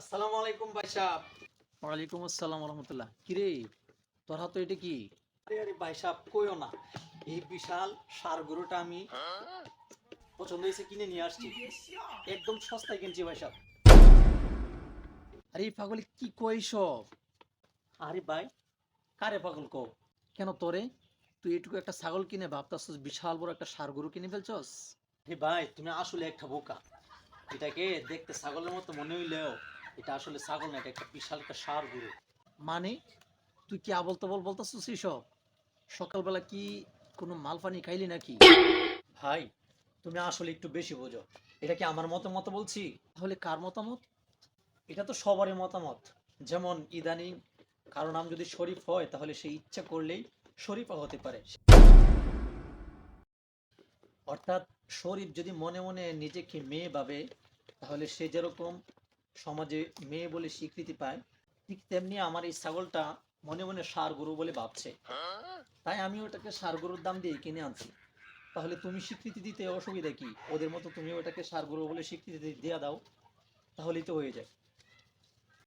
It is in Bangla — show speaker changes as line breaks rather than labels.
আসসালামু আলাইকুম ভাই সাহেব।
ওয়ালাইকুম আসসালাম রহমতুল্লাহ কিরে তোর হাতে এটা কি?
আরে ভাই সাহেব কইও না। এই বিশাল সার গরুটা আমি পছন্দ হয়েছে কিনে নিয়ে আসছি। একদম সস্তায় কিনছি ভাই সাহেব।
আরে এই পাগলে কি কই সব?
আরে ভাই কারে পাগল কো
কেন তোরে? তুই এটুকু একটা ছাগল কিনে ভাবতাছস বিশাল বড় একটা সার গরু কিনে ফেলছস?
হে ভাই তুমি আসলে একটা বোকা। এটাকে দেখতে ছাগলের মতো মনে হইলেও এটা আসলে ছাগল না এটা একটা বিশাল একটা সার গরু।
মানে তুই কি আবল তাবল বলতাছস সব সকালবেলা কি কোনো মাল পানি খাইলি নাকি?
ভাই তুমি আসলে একটু বেশি বোঝো। এটা কি আমার মতো মতো বলছি?
তাহলে কার মতামত?
এটা তো সবারই মতামত। যেমন ইদানিং কারও নাম যদি শরীফ হয় তাহলে সে ইচ্ছা করলেই শরীফা হতে পারে। অর্থাৎ শরীফ যদি মনে মনে নিজেকে মেয়ে ভাবে তাহলে সে যেরকম সমাজে মেয়ে বলে স্বীকৃতি পায়, ঠিক তেমনি আমার এই ছাগলটা মনে মনে সার গরু বলে ভাবছে। তাই আমি ওটাকে সার গরুর দাম দিয়ে কিনে আনছি। তাহলে তুমি স্বীকৃতি দিতে অসুবিধা কি? ওদের মতো তুমি ওটাকে সার গরু বলে স্বীকৃতি দিয়ে দাও, তাহলেই তো হয়ে যায়।